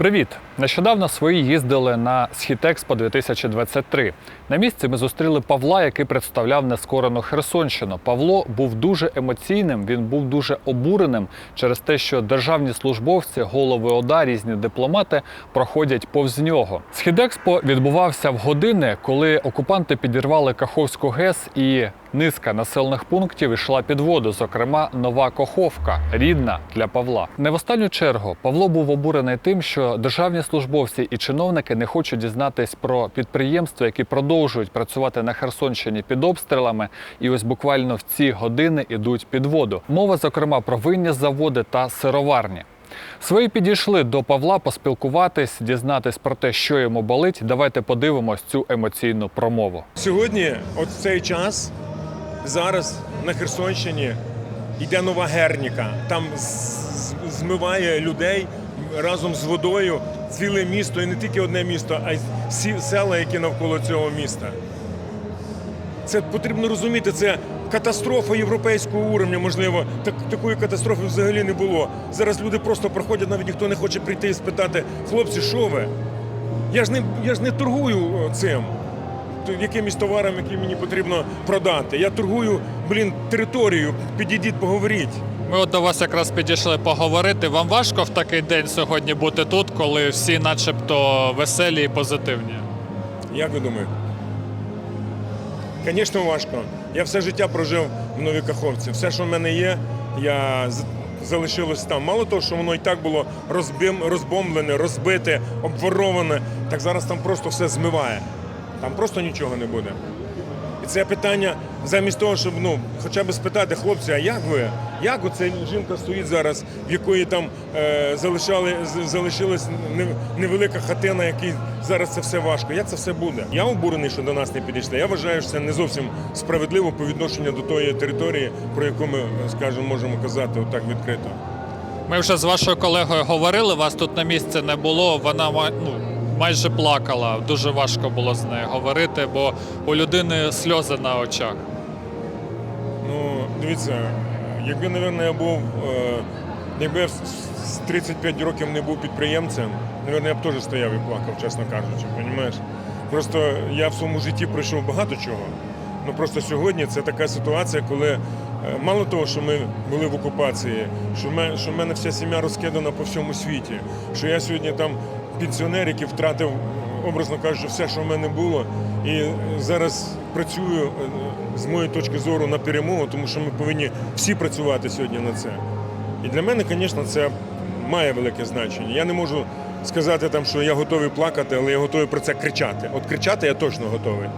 Привіт! Нещодавно свої їздили на Схітекспо 2023. На місці ми зустріли Павла, який представляв нескорену Херсонщину. Павло був дуже емоційним, він був дуже обуреним через те, що державні службовці, голови ОДА, різні дипломати проходять повз нього. Східекспо відбувався в години, коли окупанти підірвали Каховську ГЕС і Низка населених пунктів йшла під воду, зокрема нова Коховка, рідна для Павла. Не в останню чергу Павло був обурений тим, що державні службовці і чиновники не хочуть дізнатись про підприємства, які продовжують працювати на Херсонщині під обстрілами, і ось буквально в ці години ідуть під воду. Мова, зокрема, про винні заводи та сироварні. Свої підійшли до Павла поспілкуватись, дізнатись про те, що йому болить. Давайте подивимось цю емоційну промову. Сьогодні, от в цей час, зараз на Херсонщині йде нова герніка. Там змиває людей разом з водою ціле місто, і не тільки одне місто, а й всі села, які навколо цього міста. Це потрібно розуміти. Це катастрофа європейського уровня. Можливо, так, такої катастрофи взагалі не було. Зараз люди просто проходять, навіть ніхто не хоче прийти і спитати, хлопці, що ви? Я ж не, я ж не торгую цим. Т- Якимось товаром, який мені потрібно продати. Я торгую, блін, територію. Підійдіть, поговоріть. Ми от до вас якраз підійшли поговорити. Вам важко в такий день сьогодні бути тут, коли всі, начебто, веселі і позитивні. Як ви думаєте? Звісно, важко. Я все життя прожив в Новій Каховці. Все, що в мене є, я залишилось там. Мало того, що воно і так було розбим, розбомблене, розбите, обвороване, так зараз там просто все змиває. Там просто нічого не буде. І це питання замість того, щоб ну, хоча б спитати хлопці, а як ви? Як оця жінка стоїть зараз, в якої там е, залишали, залишилась невелика хатина, який зараз це все важко. Як це все буде? Я обурений, що до нас не підійшли. Я вважаю, що це не зовсім справедливо по відношенню до тої території, про яку ми, скажімо, можемо казати отак відкрито. Ми вже з вашою колегою говорили, вас тут на місці не було. Вона ну, майже плакала. Дуже важко було з нею говорити, бо у людини сльози на очах. Ну, дивіться, якби, напевно, я був, е, якби я з 35 років не був підприємцем, напевно, я б теж стояв і плакав, чесно кажучи, розумієш? Просто я в своєму житті пройшов багато чого. Ну просто сьогодні це така ситуація, коли е, мало того, що ми були в окупації, що, ми, що в мене вся сім'я розкидана по всьому світі, що я сьогодні там пенсіонер, який втратив, образно кажучи, все, що в мене було, і зараз працюю е, з моєї точки зору на перемогу, тому що ми повинні всі працювати сьогодні на це. І для мене, звісно, це має велике значення. Я не можу сказати, там, що я готовий плакати, але я готовий про це кричати. От кричати я точно готовий.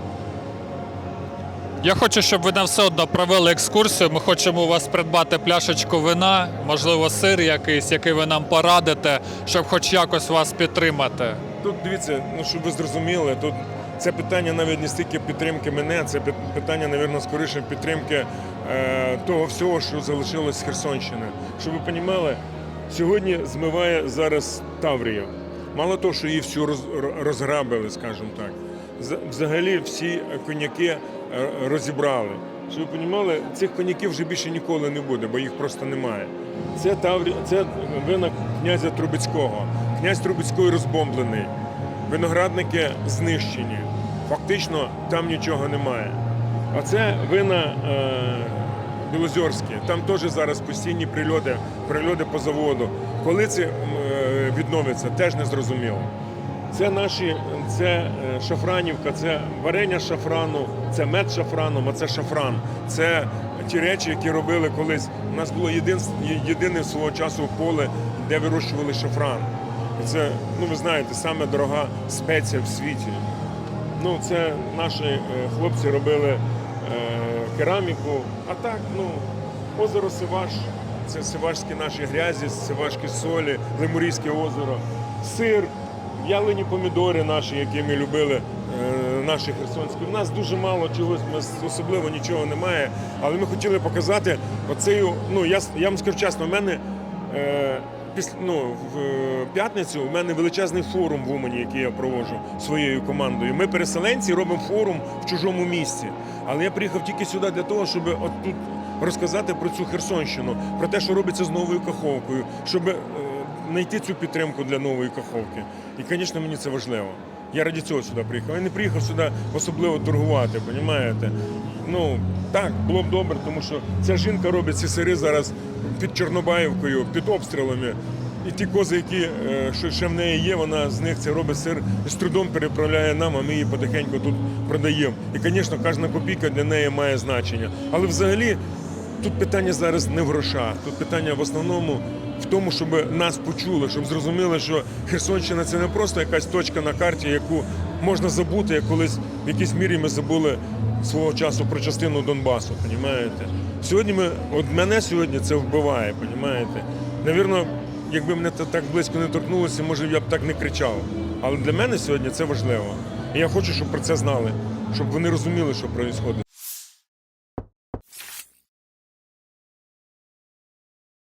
Я хочу, щоб ви нам все одно провели екскурсію. Ми хочемо у вас придбати пляшечку вина, можливо, сир якийсь, який ви нам порадите, щоб хоч якось вас підтримати. Тут дивіться, ну щоб ви зрозуміли, тут це питання навіть не стільки підтримки мене, це пи- питання, напевно, скоріше підтримки е, того всього, що залишилось з Херсонщини. Щоб ви розуміли, сьогодні змиває зараз Таврія. Мало того, що її всю роз, ро- розграбили, скажімо так. Взагалі всі коньяки е, розібрали. Щоб ви розуміли, цих коньяків вже більше ніколи не буде, бо їх просто немає. Це Таврі... це вина князя Трубецького. Князь Трубецький розбомблений. Виноградники знищені. Фактично там нічого немає. А це вина е, Білозерські. Там теж зараз постійні прильоти, прильоти по заводу. Коли це е, відновиться, теж не зрозуміло. Це наші, це е, шафранівка, це варення шафрану, це мед шафраном, а це шафран. Це ті речі, які робили колись. У нас було єдин, єдине свого часу поле, де вирощували шафран. Це, ну ви знаєте, саме дорога спеція в світі. Ну, це наші е, хлопці робили е, кераміку. А так, ну, озеро Сиваш, це сивашські наші грязі, сивашські солі, Лемурійське озеро, сир, в'ялені помідори наші, які ми любили, е, наші херсонські. У нас дуже мало чогось, нас особливо нічого немає. Але ми хотіли показати оцею, ну я, я вам скажу чесно, в мене. Е, Після ну в е, п'ятницю у мене величезний форум в Умані, який я проводжу своєю командою. Ми переселенці робимо форум в чужому місці. Але я приїхав тільки сюди для того, щоб от тут розказати про цю Херсонщину, про те, що робиться з новою каховкою, щоб е, знайти цю підтримку для нової каховки. І, звісно, мені це важливо. Я раді цього сюди приїхав. Я не приїхав сюди особливо торгувати, розумієте? Ну, так, було б добре, тому що ця жінка робить ці сири зараз під Чорнобаївкою, під обстрілами. І ті кози, які е, що ще в неї є, вона з них це робить сир і з трудом переправляє нам, а ми її потихеньку тут продаємо. І, звісно, кожна копійка для неї має значення. Але взагалі тут питання зараз не в грошах. Тут питання в основному в тому, щоб нас почули, щоб зрозуміли, що Херсонщина це не просто якась точка на карті, яку можна забути, як колись в якійсь мірі ми забули свого часу про частину Донбасу. Понімаєте? Сьогодні ми, от мене сьогодні це вбиває, понімаєте? Навірно, якби мене так близько не торкнулося, може я б так не кричав. Але для мене сьогодні це важливо. І я хочу, щоб про це знали, щоб вони розуміли, що відбувається